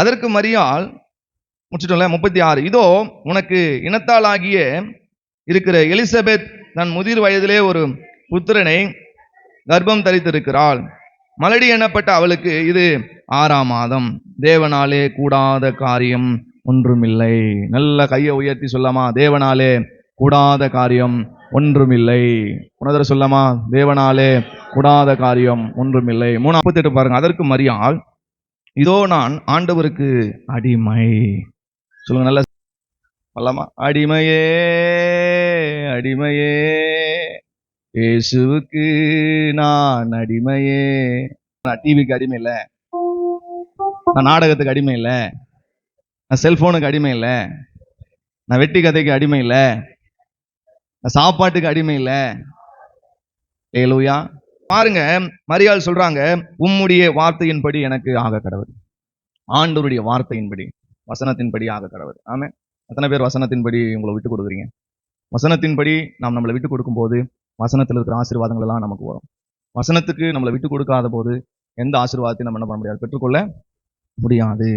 அதற்கு மரியாள் முடிச்சிட்டோம்ல முப்பத்தி ஆறு. இதோ உனக்கு இனத்தாளாகிய இருக்கிற எலிசபெத் தன் முதிர் வயதிலே ஒரு புத்திரனை கர்ப்பம் தரித்திருக்கிறாள். மலடி எண்ணப்பட்ட அவளுக்கு இது ஆறாம் மாதம். தேவனாலே கூடாத காரியம் ஒன்றுமில்லை. நல்ல கையை உயர்த்தி சொல்லாமா தேவனாலே கூடாத காரியம் ஒன்றுமில்லை. உணதர சொல்லாமா தேவனாலே கூடாத காரியம் ஒன்றுமில்லை. மூணு நாற்பத்தெட்டு பாருங்க. அதற்கு மரியாள் இதோ நான் ஆண்டவருக்கு அடிமை. சொல்லுங்க நல்ல சொல்லலாமா அடிமையே அடிமையே இயேசுவுக்கு நான் அடிமையே. நான் டிவிக்கு அடிமை இல்லை. நான் நாடகத்துக்கு அடிமை இல்லை. நான் செல்போனுக்கு அடிமை இல்லை. நான் வெட்டி கதைக்கு அடிமை இல்லை. நான் சாப்பாட்டுக்கு அடிமை இல்லை. ஏலுயா பாருங்க மரியாள் சொல்றாங்க உம்முடைய வார்த்தையின்படி எனக்கு ஆக கடவுள். ஆண்டோருடைய வார்த்தையின்படி வசனத்தின்படி ஆக கடவுள். ஆமே எத்தனை பேர் வசனத்தின்படி உங்களை விட்டு கொடுக்குறீங்க? வசனத்தின்படி நாம் நம்மளை விட்டு கொடுக்கும்போது வசனத்தில் இருக்கிற ஆசீர்வாதங்கள் எல்லாம் நமக்கு வரும். வசனத்துக்கு நம்மளை விட்டு கொடுக்காத போது எந்த ஆசீர்வாதத்தையும் நம்ம என்ன பண்ண முடியாது? பெற்றுக்கொள்ள முடியாது.